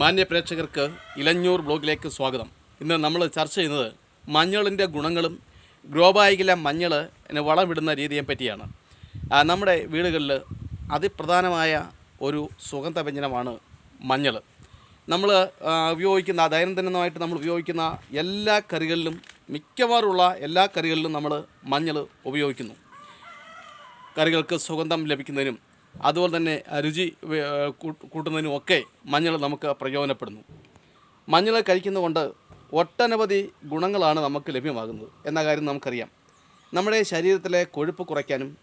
മാന്യ പ്രേക്ഷകർക്ക് ഇലഞ്ഞൂർ ബ്ലോഗിലേക്ക് സ്വാഗതം. ഇന്ന് നമ്മൾ ചർച്ച ചെയ്യുന്നത് മഞ്ഞളിന്റെ ഗുണങ്ങളും ഗ്രോബായിക്കിലെ മഞ്ഞൾ വളമിടുന്ന രീതിയെ പറ്റിയാണ്. നമ്മുടെ വീടുകളിൽ അതിപ്രധാനമായ ഒരു സുഗന്ധ വ്യഞ്ജനമാണ് മഞ്ഞൾ. നമ്മൾ ഉപയോഗിക്കുന്ന ദൈനംദിനമായിട്ട് നമ്മൾ ഉപയോഗിക്കുന്ന എല്ലാ കറികളിലും മിക്കവാറുള്ള എല്ലാ കറികളിലും നമ്മൾ മഞ്ഞൾ ഉപയോഗിക്കുന്നു. കറികൾക്ക് സുഗന്ധം ലഭിക്കുന്നതിനും അതുപോലെ തന്നെ രുചി കൂട്ടുന്നതിനും ഒക്കെ മഞ്ഞൾ നമുക്ക് പ്രയോജനപ്പെടുന്നു. മഞ്ഞൾ കഴിക്കുന്നതുകൊണ്ട് ഒട്ടനവധി ഗുണങ്ങളാണ് നമുക്ക് ലഭ്യമാകുന്നത്. എന്ന കാര്യം നമുക്കറിയാം. നമ്മുടെ ശരീരത്തിലെ കൊഴുപ്പ് കുറയ്ക്കാനും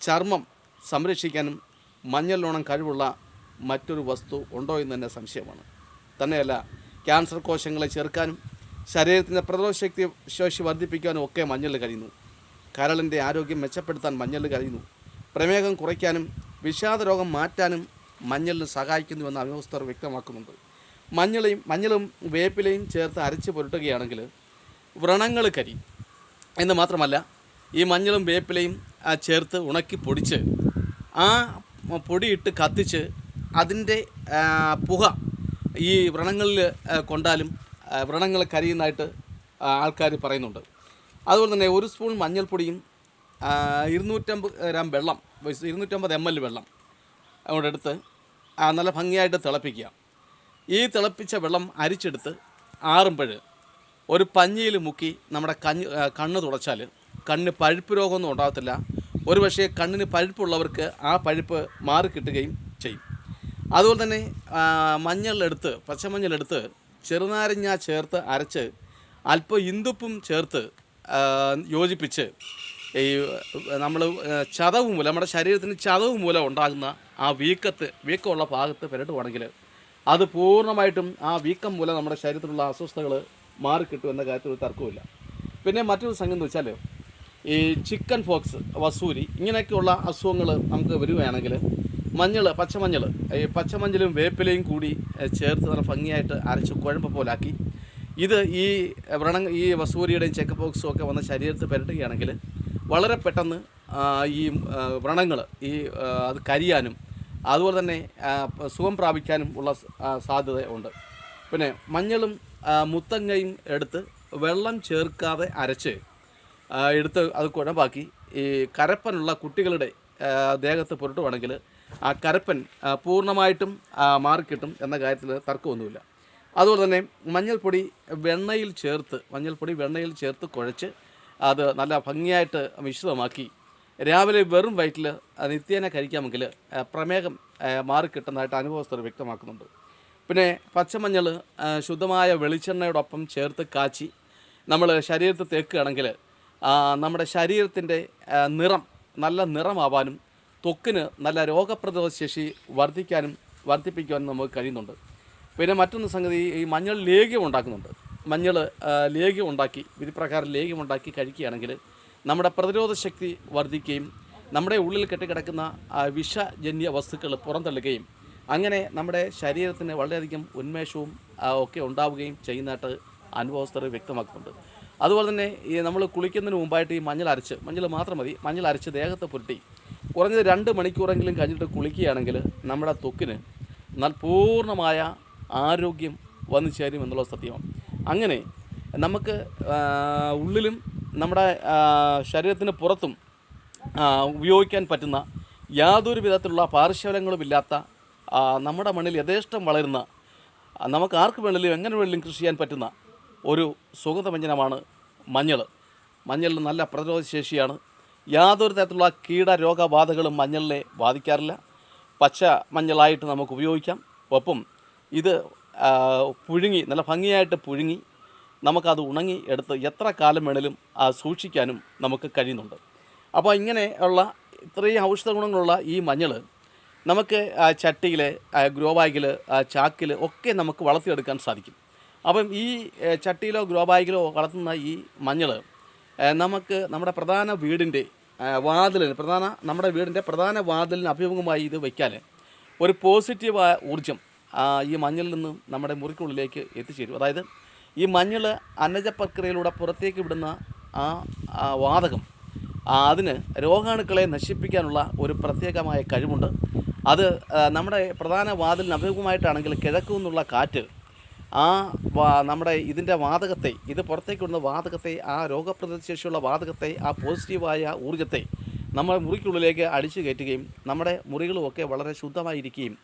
ചർമ്മം സംരക്ഷിക്കാനും മഞ്ഞളിനോണം കഴിവുള്ള മറ്റൊരു വസ്തു ഉണ്ടോ എന്ന് തന്നെ സംശയമാണ്. തന്നെയല്ല ക്യാൻസർ കോശങ്ങളെ ചെറുക്കാനും ശരീരത്തിന്റെ പ്രതിരോധശക്തി ശേഷി വർദ്ധിപ്പിക്കാനും ഒക്കെ മഞ്ഞൾ കഴിയുന്നു. കരളിന്റെ ആരോഗ്യം മെച്ചപ്പെടുത്താൻ മഞ്ഞൾ കഴിയുന്നു. പ്രമേഹം കുറയ്ക്കാനും വിഷാദ രോഗം മാറ്റാനും മഞ്ഞളിന് സഹായിക്കുന്നുവെന്ന് അഭിമുഖസ്ഥർ വ്യക്തമാക്കുന്നുണ്ട്. മഞ്ഞളയും മഞ്ഞളും വേപ്പിലയും ചേർത്ത് അരച്ച് പുരട്ടുകയാണെങ്കിൽ വ്രണങ്ങൾ കരി. എന്ന് മാത്രമല്ല ഈ മഞ്ഞളും വേപ്പിലയും ചേർത്ത് ഉണക്കി പൊടിച്ച് ആ പൊടിയിട്ട് കത്തിച്ച് അതിന്റെ പുക ഈ വ്രണങ്ങളിൽ കൊണ്ടാലും വ്രണങ്ങൾ കരിയുന്നതായിട്ട് ആൾക്കാർ പറയുന്നുണ്ട്. അതുപോലെ തന്നെ ഒരു സ്പൂൺ മഞ്ഞൾപ്പൊടിയും ഇരുന്നൂറ്റമ്പത് ഗ്രാം വെള്ളം ഇരുന്നൂറ്റമ്പത് എം എൽ വെള്ളം അങ്ങോട്ട് എടുത്ത് നല്ല ഭംഗിയായിട്ട് തിളപ്പിക്കുക. ഈ തിളപ്പിച്ച വെള്ളം അരിച്ചെടുത്ത് ആറുമ്പോൾ ഒരു പഞ്ഞിയിൽ മുക്കി നമ്മുടെ കഞ്ഞ് കണ്ണ് തുടച്ചാൽ കണ്ണിന് പഴുപ്പ് രോഗമൊന്നും ഉണ്ടാകത്തില്ല. ഒരു പക്ഷേ കണ്ണിന് പഴുപ്പുള്ളവർക്ക് ആ പഴുപ്പ് മാറിക്കിട്ടുകയും ചെയ്യും. അതുപോലെ തന്നെ മഞ്ഞളെടുത്ത് പച്ചമഞ്ഞളെടുത്ത് ചെറുനാരങ്ങ ചേർത്ത് അരച്ച് അല്പം ഇന്ദുപ്പും ചേർത്ത് യോജിപ്പിച്ച് ഈ നമ്മൾ ചതവ് മൂലം നമ്മുടെ ശരീരത്തിന് ചതവ് മൂലം ഉണ്ടാകുന്ന ആ വീക്കത്ത് വീക്കമുള്ള ഭാഗത്ത് പുരട്ടുവാണെങ്കിൽ അത് പൂർണമായിട്ടും ആ വീക്കം മൂലം നമ്മുടെ ശരീരത്തിലുള്ള അസ്വസ്ഥതകൾ മാറിക്കിട്ടും എന്ന കാര്യത്തിൽ ഒരു തർക്കമില്ല പിന്നെ മറ്റൊരു സംഗതി എന്ന് വെച്ചാൽ ഈ ചിക്കൻ ഫോക്സ് വസൂരി ഇങ്ങനെയൊക്കെയുള്ള അസുഖങ്ങൾ നമുക്ക് വരികയാണെങ്കിൽ മഞ്ഞൾ പച്ചമഞ്ഞൾ ഈ പച്ചമഞ്ഞളും വേപ്പിലയും കൂടി ചേർത്ത് നല്ല ഭംഗിയായിട്ട് അരച്ച് കുഴമ്പ് പോലാക്കി ഇത് ഈ വ്രണ ഈ വസൂരിയുടെയും ചെക്ക് ഫോക്സും ഒക്കെ വന്ന ശരീരത്ത് പുരട്ടുകയാണെങ്കിൽ വളരെ പെട്ടെന്ന് ഈ വ്രണങ്ങൾ ഈ അത് കരിയാനും അതുപോലെ തന്നെ സുഖം പ്രാപിക്കാനും ഉള്ള സാധ്യത ഉണ്ട്. പിന്നെ മഞ്ഞളും മുത്തങ്ങയും എടുത്ത് വെള്ളം ചേർക്കാതെ അരച്ച് എടുത്ത് അത് കുഴമ്പാക്കി ഈ കരപ്പനുള്ള കുട്ടികളുടെ ദേഹത്ത് പുരട്ടുവാണെങ്കിൽ ആ കരപ്പൻ പൂർണമായിട്ടും മാറിക്കിട്ടും എന്ന കാര്യത്തിൽ തർക്കമൊന്നുമില്ല. അതുപോലെ തന്നെ മഞ്ഞൾപ്പൊടി വെണ്ണയിൽ ചേർത്ത് മഞ്ഞൾപ്പൊടി വെണ്ണയിൽ ചേർത്ത് കുഴച്ച് അത് നല്ല ഭംഗിയായിട്ട് മിശ്രിതമാക്കി. രാവിലെ വെറും വയറ്റിൽ നിത്യേന കഴിക്കാമെങ്കിൽ പ്രമേഹം മാറിക്കിട്ടുന്നതായിട്ട് അനുഭവസ്ഥർ വ്യക്തമാക്കുന്നുണ്ട്. പിന്നെ പച്ചമഞ്ഞൾ ശുദ്ധമായ വെളിച്ചെണ്ണയോടൊപ്പം ചേർത്ത് കാച്ചി നമ്മൾ ശരീരത്തിൽ തേക്കുകയാണെങ്കിൽ നമ്മുടെ ശരീരത്തിന്റെ നിറം നല്ല നിറമാവാനും തൊക്കിന് നല്ല രോഗപ്രതിരോധ ശേഷി വർദ്ധിക്കാനും വർദ്ധിപ്പിക്കുവാനും നമുക്ക് കഴിയുന്നുണ്ട്. പിന്നെ മറ്റൊന്ന് സംഗതി ഈ മഞ്ഞൾ ലേഖ്യം ഉണ്ടാക്കുന്നുണ്ട്. മഞ്ഞൾ ലേഹ്യം ഉണ്ടാക്കി വിധിപ്രകാരം ലേഹ്യം ഉണ്ടാക്കി കഴിക്കുകയാണെങ്കിൽ നമ്മുടെ പ്രതിരോധ ശക്തി വർദ്ധിക്കുകയും നമ്മുടെ ഉള്ളിൽ കെട്ടിക്കിടക്കുന്ന വിഷജന്യ വസ്തുക്കൾ പുറന്തള്ളുകയും അങ്ങനെ നമ്മുടെ ശരീരത്തിന് വളരെയധികം ഉന്മേഷവും ഒക്കെ ഉണ്ടാവുകയും ചെയ്യുന്നതായിട്ട് അനുഭവസ്ഥർ വ്യക്തമാക്കുന്നുണ്ട്. അതുപോലെ തന്നെ ഈ നമ്മൾ കുളിക്കുന്നതിന് മുമ്പായിട്ട് ഈ മഞ്ഞൾ അരച്ച് മഞ്ഞൾ മാത്രം മതി മഞ്ഞൾ അരച്ച് ദേഹത്ത് പുരട്ടി കുറഞ്ഞത് രണ്ട് മണിക്കൂറെങ്കിലും കഴിഞ്ഞിട്ട് കുളിക്കുകയാണെങ്കിൽ നമ്മുടെ ത്വക്കിന് എന്നാൽ പൂർണമായ ആരോഗ്യം വന്നു ചേരും എന്നുള്ള സത്യമാണ്. അങ്ങനെ നമുക്ക് ഉള്ളിലും നമ്മുടെ ശരീരത്തിന് പുറത്തും ഉപയോഗിക്കാൻ പറ്റുന്ന യാതൊരു വിധത്തിലുള്ള പാർശ്വഫലങ്ങളുമില്ലാത്ത ആ, നമ്മുടെ മണ്ണിൽ യഥേഷ്ടം വളരുന്ന നമുക്ക് ആർക്ക് വേണമെങ്കിലും എങ്ങനെ വേണമെങ്കിലും കൃഷി ചെയ്യാൻ പറ്റുന്ന ഒരു സുഗന്ധവ്യഞ്ജനമാണ് മഞ്ഞൾ. മഞ്ഞളിൽ നല്ല പ്രതിരോധശേഷിയാണ് യാതൊരു തരത്തിലുള്ള കീടരോഗബാധകളും മഞ്ഞളിനെ ബാധിക്കാറില്ല. പച്ച മഞ്ഞളായിട്ട് നമുക്ക് ഉപയോഗിക്കാം. ഒപ്പം ഇത് പുഴുങ്ങി നല്ല ഭംഗിയായിട്ട് പുഴുങ്ങി നമുക്കത് ഉണങ്ങി എടുത്ത് എത്ര കാലം വേണേലും സൂക്ഷിക്കാനും നമുക്ക് കഴിയുന്നുണ്ട്. അപ്പോൾ ഇങ്ങനെ ഉള്ള ഇത്രയും ഔഷധ ഗുണങ്ങളുള്ള ഈ മഞ്ഞൾ നമുക്ക് ചട്ടിയിൽ ഗ്രോ ബാഗിൽ ചാക്കിൽ ഒക്കെ നമുക്ക് വളർത്തിയെടുക്കാൻ സാധിക്കും. അപ്പം ഈ ചട്ടിയിലോ ഗ്രോ ബാഗിലോ വളർത്തുന്ന ഈ മഞ്ഞൾ നമുക്ക് നമ്മുടെ പ്രധാന വീടിന്റെ വാതിലിന് പ്രധാന നമ്മുടെ വീടിന്റെ പ്രധാന വാതിലിന് അഭിമുഖമായി ഇത് വയ്ക്കാൻ ഒരു പോസിറ്റീവായ ഊർജം ഈ മഞ്ഞളിൽ നിന്ന് നമ്മുടെ മുറിക്കുള്ളിലേക്ക് എത്തിച്ചേരും. അതായത് ഈ മഞ്ഞൾ അന്നജ പ്രക്രിയയിലൂടെ പുറത്തേക്ക് വിടുന്ന ആ വാതകം അതിന് രോഗാണുക്കളെ നശിപ്പിക്കാനുള്ള ഒരു പ്രത്യേകമായ കഴിവുണ്ട്. അത് നമ്മുടെ പ്രധാന വാതിലിന് അഭിമുഖമായിട്ടാണെങ്കിൽ കിഴക്കു നിന്നുള്ള കാറ്റ് ആ നമ്മുടെ ഇതിന്റെ വാതകത്തെ ഇത് പുറത്തേക്ക് വിടുന്ന വാതകത്തെ ആ രോഗപ്രതിശേഷിയുള്ള വാതകത്തെ ആ പോസിറ്റീവായ ഊർജത്തെ നമ്മുടെ മുറിക്കുള്ളിലേക്ക് അടിച്ചു കയറ്റുകയും നമ്മുടെ മുറികളുമൊക്കെ വളരെ ശുദ്ധമായിരിക്കുകയും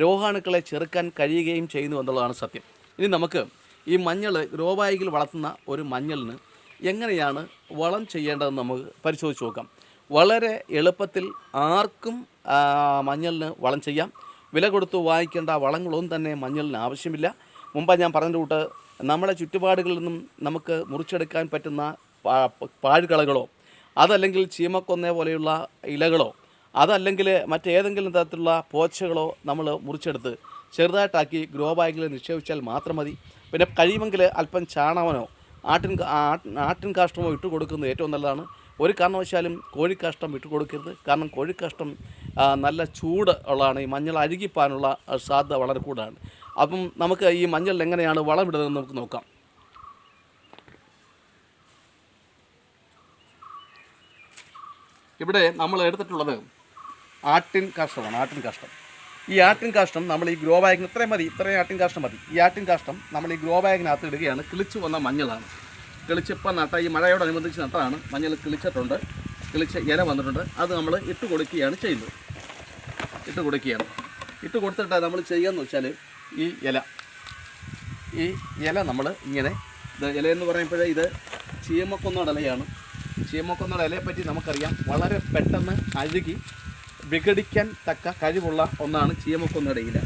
രോഗാണുക്കളെ ചെറുക്കാൻ കഴിയുകയും ചെയ്യുന്നു എന്നുള്ളതാണ് സത്യം. ഇനി നമുക്ക് ഈ മഞ്ഞൾ രോഗായികിൽ വളർത്തുന്ന ഒരു മഞ്ഞളിന് എങ്ങനെയാണ് വളം ചെയ്യേണ്ടതെന്ന് നമുക്ക് പരിശോധിച്ച് നോക്കാം. വളരെ എളുപ്പത്തിൽ ആർക്കും മഞ്ഞളിന് വളം ചെയ്യാം. വില കൊടുത്ത് വാങ്ങിക്കേണ്ട വളങ്ങളൊന്നും തന്നെ മഞ്ഞളിന് ആവശ്യമില്ല. മുമ്പ് ഞാൻ പറഞ്ഞ കൂട്ട് നമ്മുടെ ചുറ്റുപാടുകളിൽ നിന്നും നമുക്ക് മുറിച്ചെടുക്കാൻ പറ്റുന്ന പാഴ്കളകളോ അതല്ലെങ്കിൽ ചീമക്കൊന്നേ പോലെയുള്ള ഇലകളോ അതല്ലെങ്കിൽ മറ്റേതെങ്കിലും തരത്തിലുള്ള പോച്ചകളോ നമ്മൾ മുറിച്ചെടുത്ത് ചെറുതായിട്ടാക്കി ഗ്രോ ബാഗിൽ നിക്ഷേപിച്ചാൽ മാത്രം മതി. പിന്നെ കഴിയുമെങ്കിൽ അല്പം ചാണകനോ ആട്ടിൻ ആട്ടിൻ കാഷ്ടമോ ഇട്ട് കൊടുക്കുന്നത് ഏറ്റവും നല്ലതാണ്. ഒരു കാരണവശാലും കോഴിക്കാഷ്ടം ഇട്ട് കൊടുക്കരുത്. കാരണം കോഴിക്കാഷ്ടം നല്ല ചൂട് ഉള്ളതാണ്. ഈ മഞ്ഞൾ അഴുകിപ്പാനുള്ള സാധ്യത വളരെ കൂടുതലാണ്. അപ്പം നമുക്ക് ഈ മഞ്ഞളിൽ എങ്ങനെയാണ് വളമിടുന്നതെന്ന് നമുക്ക് നോക്കാം. ഇവിടെ നമ്മൾ എടുത്തിട്ടുള്ളത് ആട്ടിൻ കാഷ്ടമാണ് ആട്ടിൻ കാഷ്ടം. ഈ ആട്ടിൻ കാഷ്ടം നമ്മൾ ഈ ഗ്രോ ബാഗിന് ഇത്രയും മതി ഇത്രയും ആട്ടിൻ കാഷ്ടം മതി. ഈ ആട്ടിൻ കാഷ്ടം നമ്മൾ ഈ ഗ്രോ ബാഗിനകത്ത് ഇടുകയാണ്. കിളിച്ച് വന്ന മഞ്ഞളാണ്. കിളിച്ചിപ്പം നട്ട ഈ മഴയോടനുബന്ധിച്ച് നട്ടതാണ്. മഞ്ഞൾ കിളിച്ചിട്ടുണ്ട്. കിളിച്ച് ഇല വന്നിട്ടുണ്ട്. അത് നമ്മൾ ഇട്ട് കൊടുക്കുകയാണ് ചെയ്യുന്നത്. ഇട്ട് കൊടുക്കുകയാണ്. ഇട്ട് കൊടുത്തിട്ട് നമ്മൾ ചെയ്യുകയെന്ന് വെച്ചാൽ ഈ ഇല. ഈ ഇല നമ്മൾ ഇങ്ങനെ ഇത് ഇല എന്ന് പറയുമ്പോഴേ ഇത് ചീമക്കൊന്നോട് ഇലയാണ് ചീമക്കൊന്നോട് ഇലയെപ്പറ്റി പറ്റി നമുക്കറിയാം. വളരെ പെട്ടെന്ന് അഴുകി വിഘടിക്കാൻ തക്ക കഴിവുള്ള ഒന്നാണ് ചീമക്കൊന്നയുടെ ഇല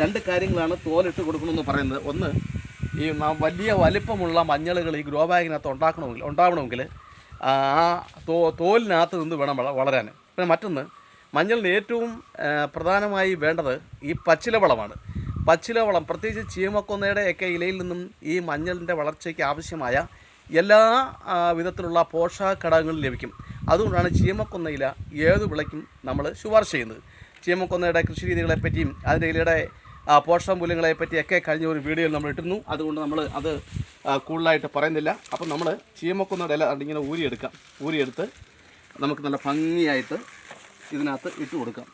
രണ്ട് കാര്യങ്ങളാണ് തോലിട്ട് കൊടുക്കണമെന്ന് പറയുന്നത്. ഒന്ന് ഈ വലിയ വലിപ്പമുള്ള മഞ്ഞളുകൾ ഈ ഗ്രോ ബാഗിനകത്ത് ഉണ്ടാക്കണമെങ്കിൽ ഉണ്ടാവണമെങ്കിൽ ആ തോ തോലിനകത്ത് നിന്ന് വേണം വള- വളരാൻ. പിന്നെ മറ്റൊന്ന് മഞ്ഞളിന് ഏറ്റവും പ്രധാനമായി വേണ്ടത് ഈ പച്ചിലവളമാണ്. പച്ചിലവളം പച്ചില വളം പ്രത്യേകിച്ച് ചീമക്കൊന്നയുടെ ഒക്കെ ഇലയിൽ നിന്നും ഈ മഞ്ഞളിന്റെ വളർച്ചയ്ക്ക് ആവശ്യമായ എല്ലാ വിധത്തിലുള്ള പോഷക ഘടകങ്ങളും ലഭിക്കും. അതുകൊണ്ടാണ് ചീമക്കൊന്നയില ഏത് വിളയ്ക്കും നമ്മൾ ശുപാർശ ചെയ്യുന്നത്. ചീമക്കൊന്നയുടെ കൃഷി രീതികളെപ്പറ്റിയും അതിന്റെ ഇലയുടെ പോഷക മൂല്യങ്ങളെപ്പറ്റിയൊക്കെ കഴിഞ്ഞ ഒരു വീഡിയോയിൽ നമ്മൾ ഇട്ടിരുന്നു അതുകൊണ്ട് നമ്മൾ അത് കൂടുതലായിട്ട് പറയുന്നില്ല. അപ്പം നമ്മൾ ചീമക്കൊന്നയുടെ ഇല ഇങ്ങനെ ഊരിയെടുക്കാം. ഊരിയെടുത്ത് നമുക്ക് നല്ല ഭംഗിയായിട്ട് ഇതിനകത്ത് ഇട്ട് കൊടുക്കാം.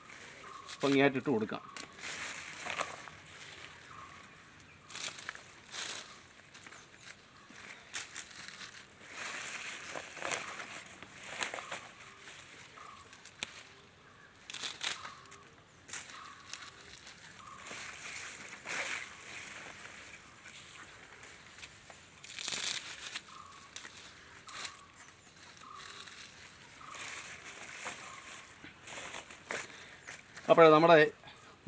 ഭംഗിയായിട്ട് ഇട്ട് കൊടുക്കാം. അപ്പോൾ നമ്മുടെ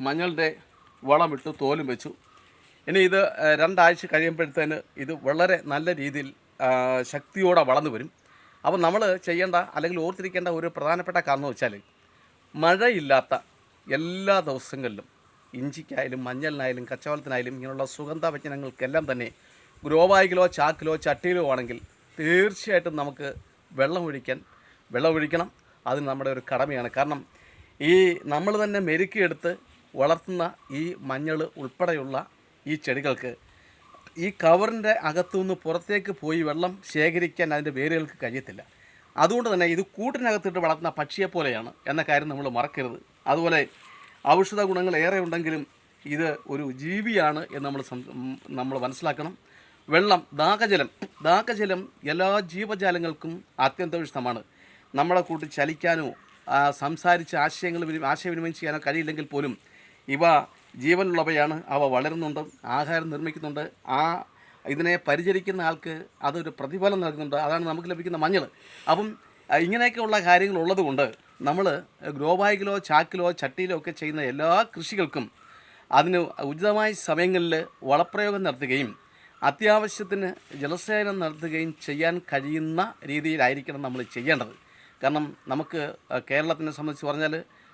മഞ്ഞളുടെ വളമിട്ട് തോലും വെച്ചു. ഇനി ഇത് രണ്ടാഴ്ച കഴിയുമ്പോഴത്തേന് ഇത് വളരെ നല്ല രീതിയിൽ ശക്തിയോടെ വളർന്നു വരും. അപ്പോൾ നമ്മൾ ചെയ്യേണ്ട അല്ലെങ്കിൽ ഓർത്തിരിക്കേണ്ട ഒരു പ്രധാനപ്പെട്ട കാരണം വെച്ചാൽ മഴയില്ലാത്ത എല്ലാ ദിവസങ്ങളിലും ഇഞ്ചിക്കായാലും മഞ്ഞളിനായാലും കച്ചവലത്തിനായാലും ഇങ്ങനെയുള്ള സുഗന്ധ വ്യഞ്ജനങ്ങൾക്കെല്ലാം തന്നെ ഗ്രോവായിലോ ചാക്കിലോ ചട്ടിയിലോ ആണെങ്കിൽ തീർച്ചയായിട്ടും നമുക്ക് വെള്ളമൊഴിക്കാൻ വെള്ളമൊഴിക്കണം അത് നമ്മുടെ ഒരു കടമയാണ്. കാരണം ഈ നമ്മൾ തന്നെ മെരുക്കിയെടുത്ത് വളർത്തുന്ന ഈ മഞ്ഞൾ ഉൾപ്പെടെയുള്ള ഈ ചെടികൾക്ക് ഈ കവറിന്റെ അകത്തുനിന്ന് പുറത്തേക്ക് പോയി വെള്ളം ശേഖരിക്കാൻ അതിന്റെ വേരുകൾക്ക് കഴിയത്തില്ല. അതുകൊണ്ട് തന്നെ ഇത് കൂട്ടിനകത്തിട്ട് വളർത്തുന്ന പക്ഷിയെ പോലെയാണ് എന്ന കാര്യം നമ്മൾ മറക്കരുത്. അതുപോലെ ഔഷധ ഗുണങ്ങൾ ഏറെ ഉണ്ടെങ്കിലും ഇത് ഒരു ജീവിയാണ് എന്ന് നമ്മൾ നമ്മൾ മനസ്സിലാക്കണം. വെള്ളം ദാഹജലം ദാഹജലം എല്ലാ ജീവജാലങ്ങൾക്കും അത്യന്താപേക്ഷിതമാണ് നമ്മളെ കൂട്ടി ചലിക്കാനോ സംസാരിച്ച് ആശയങ്ങൾ വിനി- ആശയവിനിമയം ചെയ്യാനോ കഴിയില്ലെങ്കിൽ പോലും ഇവ ജീവനുള്ളവയാണ്. അവ വളരുന്നുണ്ട് ആഹാരം നിർമ്മിക്കുന്നുണ്ട്. ആ ഇതിനെ പരിചരിക്കുന്ന ആൾക്ക് അതൊരു പ്രതിഫലം നൽകുന്നുണ്ട്. അതാണ് നമുക്ക് ലഭിക്കുന്ന മഞ്ഞൾ. അപ്പം ഇങ്ങനെയൊക്കെയുള്ള കാര്യങ്ങൾ ഉള്ളതുകൊണ്ട് നമ്മൾ ഗ്രോ ബാഗിലോ ചാക്കിലോ ചട്ടിയിലോ ഒക്കെ ചെയ്യുന്ന എല്ലാ കൃഷികൾക്കും അതിന് ഉചിതമായ സമയങ്ങളിൽ വളപ്രയോഗം നടത്തുകയും അത്യാവശ്യത്തിന് ജലസേചനം നടത്തുകയും ചെയ്യാൻ കഴിയുന്ന രീതിയിലായിരിക്കണം നമ്മൾ ചെയ്യേണ്ടത്. കാരണം നമുക്ക് കേരളത്തിനെ സംബന്ധിച്ച് പറഞ്ഞാൽ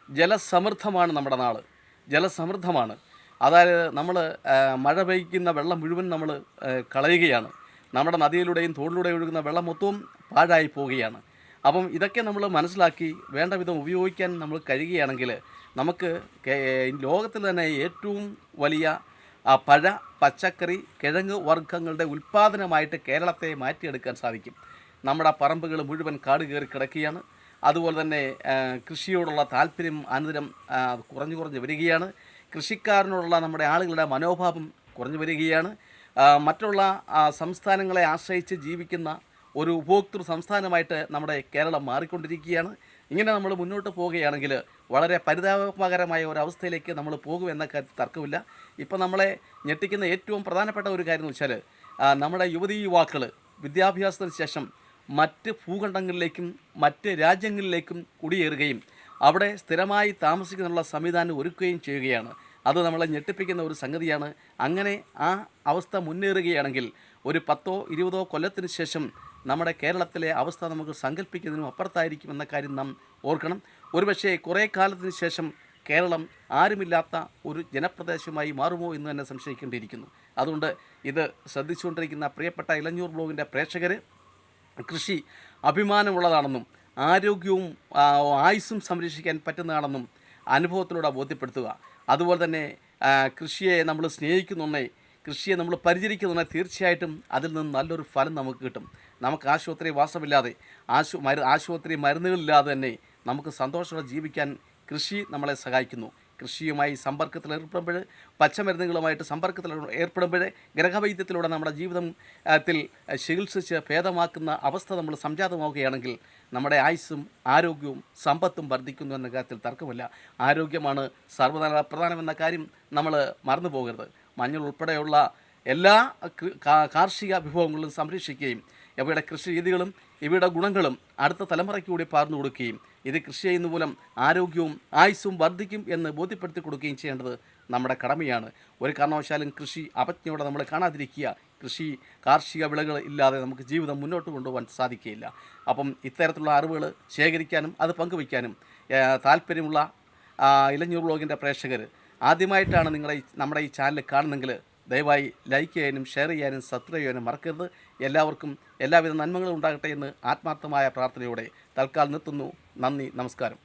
ജലസമൃദ്ധമാണ് നമ്മുടെ നാട് ജലസമൃദ്ധമാണ്. അതായത് നമ്മൾ മഴ പെയ്ക്കുന്ന വെള്ളം മുഴുവൻ നമ്മൾ കളയുകയാണ്. നമ്മുടെ നദിയിലൂടെയും തോടിലൂടെയും ഒഴുകുന്ന വെള്ളം മൊത്തവും പാഴായി പോവുകയാണ്. അപ്പം ഇതൊക്കെ നമ്മൾ മനസ്സിലാക്കി വേണ്ട വിധം ഉപയോഗിക്കാൻ നമ്മൾ കഴിയുകയാണെങ്കിൽ നമുക്ക് ലോകത്തിൽ തന്നെ ഏറ്റവും വലിയ പഴ പച്ചക്കറി കിഴങ്ങ് വർഗങ്ങളുടെ ഉൽപ്പാദനമായിട്ട് കേരളത്തെ മാറ്റിയെടുക്കാൻ സാധിക്കും. നമ്മുടെ പറമ്പുകൾ മുഴുവൻ കാട് കയറി കിടക്കുകയാണ്. അതുപോലെ തന്നെ കൃഷിയോടുള്ള താല്പര്യം അനുദിനം കുറഞ്ഞു കുറഞ്ഞു വരികയാണ്. കൃഷിക്കാരനോടുള്ള നമ്മുടെ ആളുകളുടെ മനോഭാവം കുറഞ്ഞു വരികയാണ്. മറ്റുള്ള സംസ്ഥാനങ്ങളെ ആശ്രയിച്ച് ജീവിക്കുന്ന ഒരു ഉപഭോക്തൃ സംസ്ഥാനമായിട്ട് നമ്മുടെ കേരളം മാറിക്കൊണ്ടിരിക്കുകയാണ്. ഇങ്ങനെ നമ്മൾ മുന്നോട്ട് പോവുകയാണെങ്കിൽ വളരെ പരിതാപകരമായ ഒരു അവസ്ഥയിലേക്ക് നമ്മൾ പോകുമെന്ന കാര്യത്തിൽ തർക്കമില്ല. ഇപ്പം നമ്മളെ ഞെട്ടിക്കുന്ന ഏറ്റവും പ്രധാനപ്പെട്ട ഒരു കാര്യം എന്ന് വെച്ചാൽ നമ്മുടെ യുവതീ യുവാക്കൾ വിദ്യാഭ്യാസത്തിന് ശേഷം മറ്റ് ഭൂഖണ്ഡങ്ങളിലേക്കും മറ്റ് രാജ്യങ്ങളിലേക്കും കുടിയേറുകയും അവിടെ സ്ഥിരമായി താമസിക്കാനുള്ള സംവിധാനം ഒരുക്കുകയും ചെയ്യുകയാണ്. അത് നമ്മളെ ഞെട്ടിപ്പിക്കുന്ന ഒരു സംഗതിയാണ്. അങ്ങനെ ആ അവസ്ഥ മുന്നേറുകയാണെങ്കിൽ ഒരു പത്തോ ഇരുപതോ കൊല്ലത്തിന് ശേഷം നമ്മുടെ കേരളത്തിലെ അവസ്ഥ നമുക്ക് സങ്കല്പിക്കുന്നതിനും അപ്പുറത്തായിരിക്കും എന്ന കാര്യം നാം ഓർക്കണം. ഒരുപക്ഷേ കുറേ കാലത്തിന് ശേഷം കേരളം ആരുമില്ലാത്ത ഒരു ജനപ്രദേശമായി മാറുമോ എന്ന് തന്നെ സംശയിക്കേണ്ടിയിരിക്കുന്നു. അതുകൊണ്ട് ഇത് ശ്രദ്ധിച്ചുകൊണ്ടിരിക്കുന്ന പ്രിയപ്പെട്ട ഇലഞ്ഞൂർ ബ്ലോഗിന്റെ പ്രേക്ഷകർ കൃഷി അഭിമാനമുള്ളതാണെന്നും ആരോഗ്യവും ആയുസ്സും സംരക്ഷിക്കാൻ പറ്റുന്നതാണെന്നും അനുഭവത്തിലൂടെ ബോധ്യപ്പെടുത്തുക. അതുപോലെ തന്നെ കൃഷിയെ നമ്മൾ സ്നേഹിക്കുന്നുണ്ടേ കൃഷിയെ നമ്മൾ പരിചരിക്കുന്നുണ്ടെങ്കിൽ തീർച്ചയായിട്ടും അതിൽ നിന്ന് നല്ലൊരു ഫലം നമുക്ക് കിട്ടും. നമുക്ക് ആശുപത്രി വാസമില്ലാതെ ആശു മരു ആശുപത്രി മരുന്നുകളില്ലാതെ തന്നെ നമുക്ക് സന്തോഷത്തോടെ ജീവിക്കാൻ കൃഷി നമ്മളെ സഹായിക്കുന്നു. കൃഷിയുമായി സമ്പർക്കത്തിൽ ഏർപ്പെടുമ്പോൾ പച്ചമരുന്നുകളുമായിട്ട് സമ്പർക്കത്തിൽ ഏർപ്പെടുമ്പോൾ ഗ്രഹവൈദ്യത്തിലൂടെ നമ്മുടെ ജീവിതത്തിൽ ചികിത്സിച്ച് ഭേദമാക്കുന്ന അവസ്ഥ നമ്മൾ സംജാതമാവുകയാണെങ്കിൽ നമ്മുടെ ആയുസ്സും ആരോഗ്യവും സമ്പത്തും വർദ്ധിക്കുന്നു എന്ന കാര്യത്തിൽ തർക്കമില്ല. ആരോഗ്യമാണ് സർവനല പ്രധാനമെന്ന കാര്യം നമ്മൾ മറന്നു പോകരുത്. മഞ്ഞൾ ഉൾപ്പെടെയുള്ള എല്ലാ കാർഷിക വിഭവങ്ങളും സംരക്ഷിക്കുകയും അവയുടെ കൃഷി രീതികളും ഇവയുടെ ഗുണങ്ങളും അടുത്ത തലമുറയ്ക്ക് കൂടി പകർന്നു കൊടുക്കുകയും ഇത് കൃഷി ചെയ്യുന്ന മൂലം ആരോഗ്യവും ആയുസ്സും വർദ്ധിക്കും എന്ന് ബോധ്യപ്പെടുത്തി കൊടുക്കുകയും ചെയ്യേണ്ടത് നമ്മുടെ കടമയാണ്. ഒരു കാരണവശാലും കൃഷി അപജ്ഞയോടെ നമ്മൾ കാണാതിരിക്കുക കൃഷി കാർഷിക വിളകൾ ഇല്ലാതെ നമുക്ക് ജീവിതം മുന്നോട്ട് കൊണ്ടുപോകാൻ സാധിക്കുകയില്ല. അപ്പം ഇത്തരത്തിലുള്ള അറിവുകൾ ശേഖരിക്കാനും അത് പങ്കുവയ്ക്കാനും താല്പര്യമുള്ള ഇലഞ്ഞൂർ ബ്ലോഗിന്റെ പ്രേക്ഷകർ ആദ്യമായിട്ടാണ് നിങ്ങളെ നമ്മുടെ ഈ ചാനൽ കാണുന്നെങ്കിൽ ദയവായി ലൈക്ക് ചെയ്യാനും ഷെയർ ചെയ്യാനും സബ്സ്ക്രൈബ് ചെയ്യാനും മറക്കരുത്. എല്ലാവർക്കും എല്ലാവിധ നന്മകളും ഉണ്ടാകട്ടെ എന്ന് ആത്മാർത്ഥമായ പ്രാർത്ഥനയോടെ തൽക്കാലം നിർത്തുന്നു. നന്ദി നമസ്കാരം.